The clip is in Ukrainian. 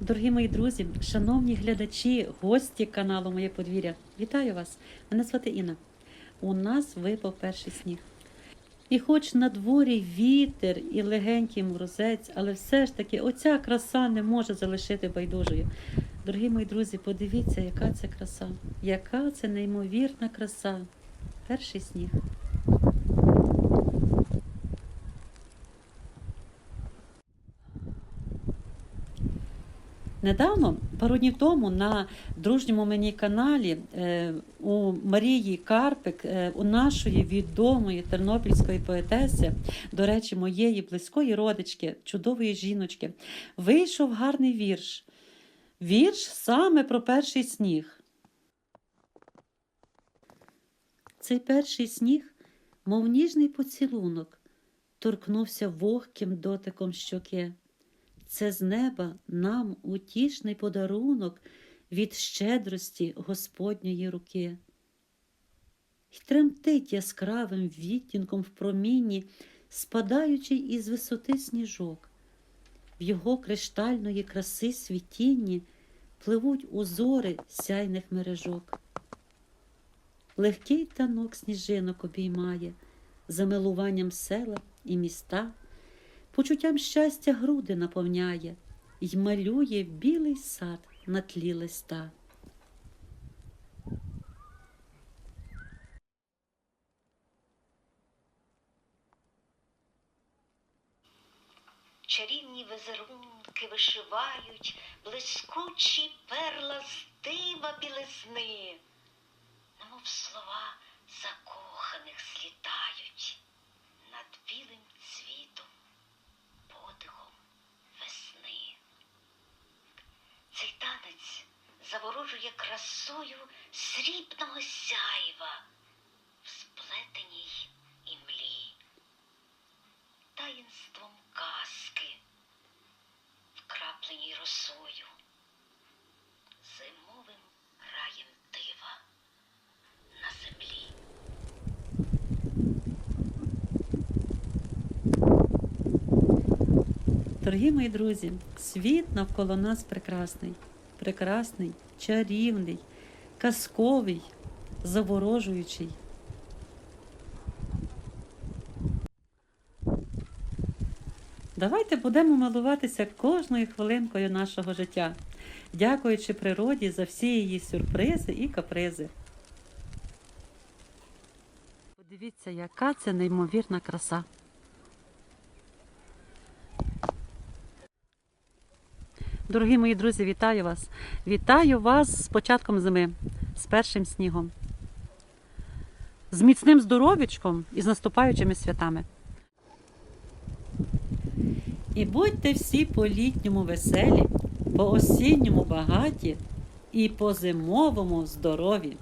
Дорогі мої друзі, шановні глядачі, гості каналу Моє подвір'я, вітаю вас! Мене звати Інна. У нас випав перший сніг. І хоч на дворі вітер і легенький морозець, але все ж таки оця краса не може залишити байдужою. Дорогі мої друзі, подивіться, яка це краса, яка це неймовірна краса. Перший сніг. Недавно, пару днів тому, на дружньому мені каналі е, у Марії Карпик, е, у нашої відомої тернопільської поетеси, до речі, моєї близької родички, чудової жіночки, вийшов гарний вірш. Вірш саме про перший сніг. Цей перший сніг, мов ніжний поцілунок, торкнувся вогким дотиком щоки. Це з неба нам утішний подарунок від щедрості Господньої руки. Й тремтить яскравим відтінком в промінні, спадаючий із висоти сніжок. В його криштальної краси світінні пливуть узори сяйних мережок. Легкий танок сніжинок обіймає, замилуванням села і міста почуттям щастя груди наповняє й малює білий сад на тлі листа. Чарівні візерунки вишивають блискучі перла з дива білизни, немов слова закоханих злітають над білим цвітом, заворожує красою срібного сяйва в сплетеній імлі таїнством казки, вкрапленій росою, зимовим раєм дива на землі. Дорогі мої друзі, світ навколо нас прекрасний, прекрасний, чарівний, казковий, заворожуючий. Давайте будемо милуватися кожною хвилинкою нашого життя, дякуючи природі за всі її сюрпризи і капризи. Подивіться, яка це неймовірна краса. Дорогі мої друзі, вітаю вас! Вітаю вас з початком зими, з першим снігом, з міцним здоров'ячком і з наступаючими святами. І будьте всі по-літньому веселі, по осінньому багаті і по зимовому здорові.